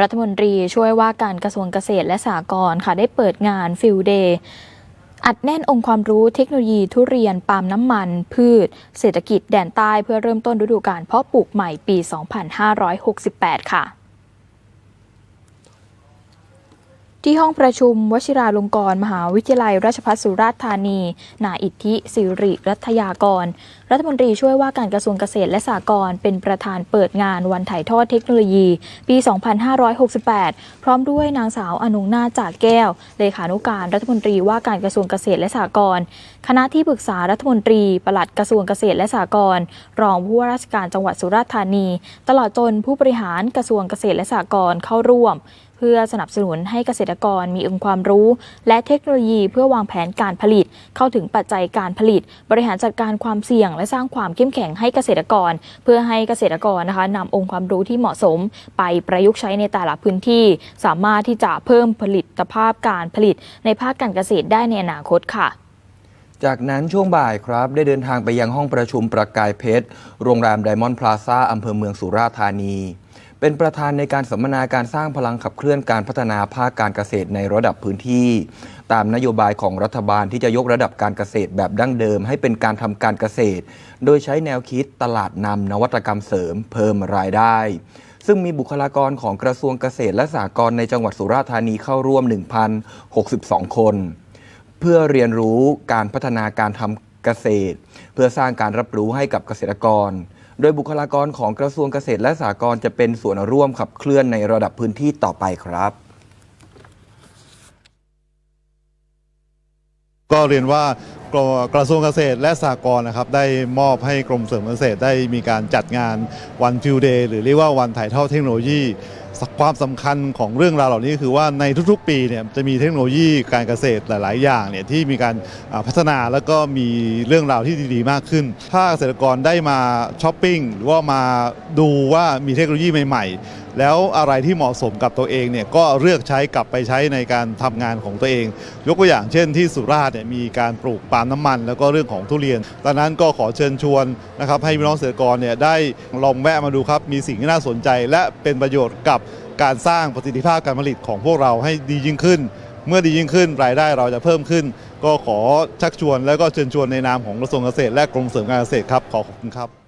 รัฐมนตรีช่วยว่าการกระทรวงเกษตรและสหกรณ์ค่ะได้เปิดงานฟิลเดย์อัดแน่นองค์ความรู้เทคโนโลยีทุเรียนปาล์มน้ำมัน พืช เศรษฐกิจแดนใต้เพื่อเริ่มต้นฤดูกาลเพาะปลูกใหม่ปี 2568 ค่ะที่ห้องประชุมวชิราลงกรณ์มหาวิทยาลัยราชภัฏสุราษฎร์ธานี นายอิทธิสิริรัตยากรรัฐมนตรีช่วยว่าการกระทรวงเกษตรและสหกรณ์เป็นประธานเปิดงานวันถ่ายทอดเทคโนโลยี ปี 2568 พร้อมด้วยนางสาวอนุนาจากแก้ว เลขานุการรัฐมนตรีว่าการกระทรวงเกษตรและสหกรณ์คณะที่ปรึกษารัฐมนตรี ปลัดกระทรวงเกษตรและสหกรณ์รองผู้ว่าราชการจังหวัดสุราษฎร์ธานี ตลอดจนผู้บริหารกระทรวงเกษตรและสหกรณ์เข้าร่วมเพื่อสนับสนุนให้เกษตรกรมีองค์ความรู้ และเทคโนโลยีเพื่อวางแผนการผลิต เข้าถึงปัจจัยการผลิต บริหารจัดการความเสี่ยงและสร้างความเข้มแข็งให้เกษตรกร เพื่อให้เกษตรกรนะคะนำองค์ความรู้ที่เหมาะสม ไปประยุกต์ใช้ในแต่ละพื้นที่ สามารถที่จะเพิ่มผลิตภาพการผลิตในภาคการเกษตรได้ในอนาคตค่ะจากนั้นช่วงบ่ายครับได้เดินทางไปยังห้องประชุมประกายเพชร โรงแรมไดมอนด์พลาซ่าอำเภอเมืองสุราษฎร์ธานี เป็นประธานในการสัมมนาการสร้างพลังขับเคลื่อนการพัฒนาภาคการเกษตรในระดับพื้นที่ ตามนโยบายของรัฐบาลที่จะยกระดับการเกษตรแบบดั้งเดิม ให้เป็นการทำการเกษตร โดยใช้แนวคิดตลาดนำนวัตกรรมเสริม เพิ่มรายได้ ซึ่งมีบุคลากรของกระทรวงเกษตรและสหกรณ์ในจังหวัดสุราษฎร์ธานีเข้าร่วม 1,062 คน เพื่อเรียนรู้การพัฒนาการทำเกษตร เพื่อสร้างการรับรู้ให้กับเกษตรกร โดยบุคลากรของกระทรวงเกษตรและสหกรณ์จะเป็นส่วนร่วมขับเคลื่อนในระดับพื้นที่ต่อไปครับ ก็เรียนว่า กรกระทรวงเกษตรและสหกรณ์นะครับได้มอบให้กรมเสริมเกษตรได้มีการจัดงานวันฟิวเดย์หรือเรียกว่าวันถ่ายทอดเทคโนโลยีความสำคัญของเรื่องราวเหล่านี้คือว่าในทุกๆ ปีเนี่ยจะมีเทคโนโลยีการเกษตรหลายๆ อย่างเนี่ยที่มีการพัฒนาแล้วก็มีเรื่องราวที่ดีๆ มากขึ้น ถ้าเกษตรกรได้มาช้อปปิ้งหรือว่ามาดูว่ามีเทคโนโลยีใหม่ๆ แล้วอะไรที่เหมาะสมกับตัวเองเนี่ยก็เลือกใช้กลับไปใช้ในการทำงานของตัวเอง ยกตัวอย่างเช่นที่สุราษฎร์เนี่ยมีการปลูกปาล์มน้ำมัน แล้วก็เรื่องของทุเรียนดังนั้นก็ขอเชิญชวนนะครับให้พี่น้องเกษตรกรเนี่ยได้ลองแวะมาดูครับ มีสิ่งที่น่าสนใจ และเป็นประโยชน์กับการสร้างประสิทธิภาพการผลิตของพวกเราให้ดียิ่งขึ้น เมื่อดียิ่งขึ้นรายได้เราจะเพิ่มขึ้น ก็ขอชักชวนแล้วก็เชิญชวนในนามของกระทรวงเกษตรและกรมเสริมการเกษตรครับขอขอบคุณครับ